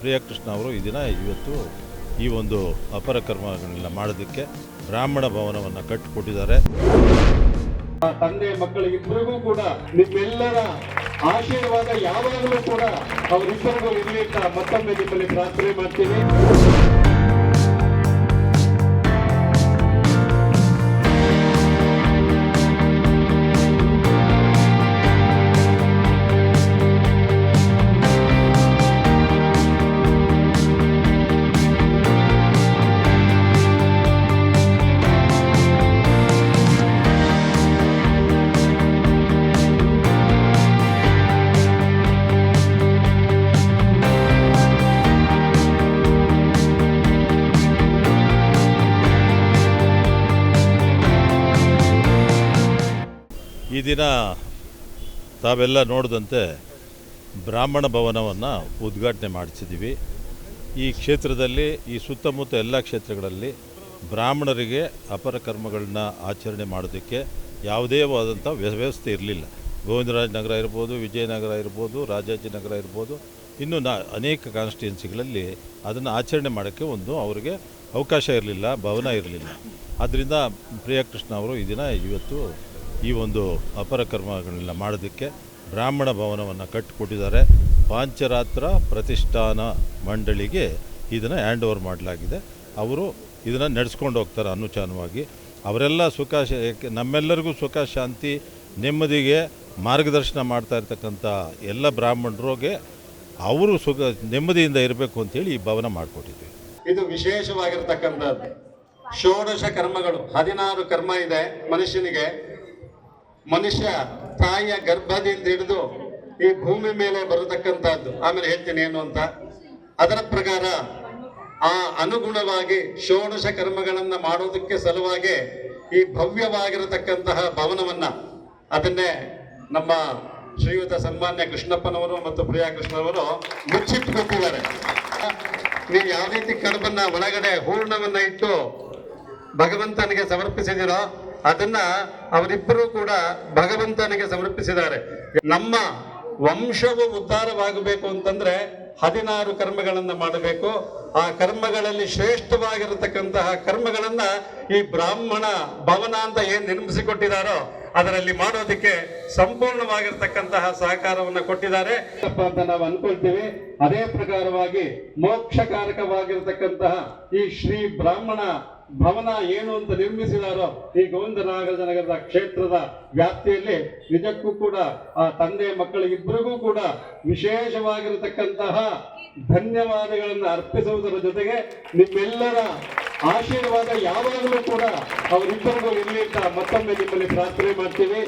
ಪ್ರಿಯಕೃಷ್ಣ ಅವರು ಈ ದಿನ ಇವತ್ತು ಈ ಒಂದು ಅಪರ ಮಾಡೋದಕ್ಕೆ ಬ್ರಾಹ್ಮಣ ಭವನವನ್ನು ಕಟ್ಟಿಕೊಟ್ಟಿದ್ದಾರೆ. ತಂದೆ ಮಕ್ಕಳಿಗಿಬ್ಬರಿಗೂ ಕೂಡ ನಿಮ್ಮೆಲ್ಲರ ಆಶೀರ್ವಾದ ಯಾವಾಗಲೂ ಕೂಡ ಅವರಿಬ್ಬರಿಗೂ ಇರಲಿ ಅಂತ ಮತ್ತೊಮ್ಮೆ ನಿಮ್ಮಲ್ಲಿ ಪ್ರಾರ್ಥನೆ ಮಾಡ್ತೀನಿ. ಈ ದಿನ ತಾವೆಲ್ಲ ನೋಡಿದಂತೆ ಬ್ರಾಹ್ಮಣ ಭವನವನ್ನು ಉದ್ಘಾಟನೆ ಮಾಡಿಸಿದ್ದೀವಿ. ಈ ಕ್ಷೇತ್ರದಲ್ಲಿ, ಈ ಸುತ್ತಮುತ್ತ ಎಲ್ಲ ಕ್ಷೇತ್ರಗಳಲ್ಲಿ ಬ್ರಾಹ್ಮಣರಿಗೆ ಅಪರ ಕರ್ಮಗಳನ್ನ ಆಚರಣೆ ಮಾಡೋದಕ್ಕೆ ಯಾವುದೇ ಆದಂಥ ವ್ಯ- ವ್ಯವಸ್ಥೆ ಇರಲಿಲ್ಲ. ಗೋವಿಂದರಾಜ ನಗರ ಇರ್ಬೋದು, ವಿಜಯನಗರ ಇರ್ಬೋದು ರಾಜಾಜಿನಗರ ಇರ್ಬೋದು, ಇನ್ನೂ ನಾ, ಅನೇಕ ಕಾನ್ಸ್ಟಿಟ್ಯೂನ್ಸಿಗಳಲ್ಲಿ ಅದನ್ನು ಆಚರಣೆ ಮಾಡೋಕ್ಕೆ ಒಂದು ಅವರಿಗೆ ಅವಕಾಶ ಇರಲಿಲ್ಲ, ಭವನ ಇರಲಿಲ್ಲ. ಆದ್ದರಿಂದ ಪ್ರಿಯಕೃಷ್ಣ ಅವರು ಈ ದಿನ ಇವತ್ತು ಈ ಒಂದು ಅಪರ ಕರ್ಮಗಳನ್ನ ಮಾಡೋದಕ್ಕೆ ಬ್ರಾಹ್ಮಣ ಭವನವನ್ನು ಕಟ್ಟಿಕೊಟ್ಟಿದ್ದಾರೆ. ಪಾಂಚರಾತ್ರ ಪ್ರತಿಷ್ಠಾನ ಮಂಡಳಿಗೆ ಇದನ್ನು ಹ್ಯಾಂಡ್ ಓವರ್ ಮಾಡಲಾಗಿದೆ. ಅವರು ಇದನ್ನು ನಡೆಸ್ಕೊಂಡು ಹೋಗ್ತಾರೆ ಅನುಚಾನವಾಗಿ. ಅವರೆಲ್ಲ ಸುಖ ನಮ್ಮೆಲ್ಲರಿಗೂ ಸುಖ, ಶಾಂತಿ, ನೆಮ್ಮದಿಗೆ ಮಾರ್ಗದರ್ಶನ ಮಾಡ್ತಾ ಇರ್ತಕ್ಕಂಥ ಎಲ್ಲ ಬ್ರಾಹ್ಮಣರಿಗೆ ಅವರು ಸುಖ, ನೆಮ್ಮದಿಯಿಂದ ಇರಬೇಕು ಅಂತೇಳಿ ಈ ಭವನ ಮಾಡಿಕೊಟ್ಟಿದ್ವಿ. ಇದು ವಿಶೇಷವಾಗಿರ್ತಕ್ಕಂಥದ್ದು. ಷೋಡಶ ಕರ್ಮಗಳು, ಹದಿನಾರು ಕರ್ಮ ಇದೆ ಮನುಷ್ಯನಿಗೆ. ಮನುಷ್ಯ ತಾಯಿಯ ಗರ್ಭದಿಂದ ಹಿಡಿದು ಈ ಭೂಮಿ ಮೇಲೆ ಬರತಕ್ಕಂಥದ್ದು. ಆಮೇಲೆ ಹೇಳ್ತೀನಿ ಏನು ಅಂತ? ಅದರ ಪ್ರಕಾರ ಆ ಅನುಗುಣವಾಗಿ ಷೋಡಶ ಕರ್ಮಗಳನ್ನ ಮಾಡೋದಕ್ಕೆ ಸಲುವಾಗಿ ಈ ಭವ್ಯವಾಗಿರತಕ್ಕಂತಹ ಭವನವನ್ನ ಅದನ್ನೇ ನಮ್ಮ ಶ್ರೀಯುತ ಸನ್ಮಾನ್ಯ ಕೃಷ್ಣಪ್ಪನವರು ಮತ್ತು ಪ್ರಿಯಾ ಕೃಷ್ಣವರು ಮುಚ್ಚಿಟ್ಕೊತಿದ್ದಾರೆ ನೀವು ಯಾವ ರೀತಿ ಕರ್ಮನ್ನ ಒಳಗಡೆ ಹೂರ್ಣವನ್ನ ಇಟ್ಟು ಭಗವಂತನಿಗೆ ಸಮರ್ಪಿಸಿದಿರೋ ಅದನ್ನ ಅವರಿಬ್ಬರು ಕೂಡ ಭಗವಂತನಿಗೆ ಸಮರ್ಪಿಸಿದ್ದಾರೆ. ನಮ್ಮ ವಂಶವು ಉದ್ಧಾರವಾಗಬೇಕು ಅಂತಂದ್ರೆ ಹದಿನಾರು ಕರ್ಮಗಳನ್ನ ಮಾಡಬೇಕು. ಆ ಕರ್ಮಗಳಲ್ಲಿ ಶ್ರೇಷ್ಠವಾಗಿರತಕ್ಕಂತಹ ಕರ್ಮಗಳನ್ನ ಈ ಬ್ರಾಹ್ಮಣ ಭವನ ಅಂತ ಏನ್ ನಿರ್ಮಿಸಿಕೊಟ್ಟಿದಾರೋ ಅದರಲ್ಲಿ ಮಾಡೋದಕ್ಕೆ ಸಂಪೂರ್ಣವಾಗಿರ್ತಕ್ಕಂತಹ ಸಹಕಾರವನ್ನು ಕೊಟ್ಟಿದ್ದಾರೆ. ಅಂತ ನಾವು ಅನ್ಕೊಳ್ತೀವಿ, ಅದೇ ಪ್ರಕಾರವಾಗಿ ಮೋಕ್ಷಕಾರಕವಾಗಿರತಕ್ಕಂತಹ ಈ ಶ್ರೀ ಬ್ರಾಹ್ಮಣ ಭವನ ಏನು ಅಂತ ನಿರ್ಮಿಸಿದಾರೋ ಈ ಗೋವಿಂದನಗರದ ಕ್ಷೇತ್ರದ ವ್ಯಾಪ್ತಿಯಲ್ಲಿ ನಿಜಕ್ಕೂ ಕೂಡ ಆ ತಂದೆ ಮಕ್ಕಳಿಗಿಬ್ಬರಿಗೂ ಕೂಡ ವಿಶೇಷವಾಗಿರತಕ್ಕಂತಹ ಧನ್ಯವಾದಗಳನ್ನು ಅರ್ಪಿಸುವುದರ ಜೊತೆಗೆ ನಿಮ್ಮೆಲ್ಲರ ಆಶೀರ್ವಾದ ಯಾವಾಗಲೂ ಕೂಡ ಅವರಿಬ್ಬರಿಗೂ ಇರಲಿ ಅಂತ ಮತ್ತೊಮ್ಮೆ ನಿಮ್ಮಲ್ಲಿ ಪ್ರಾರ್ಥನೆ ಮಾಡ್ತೀವಿ.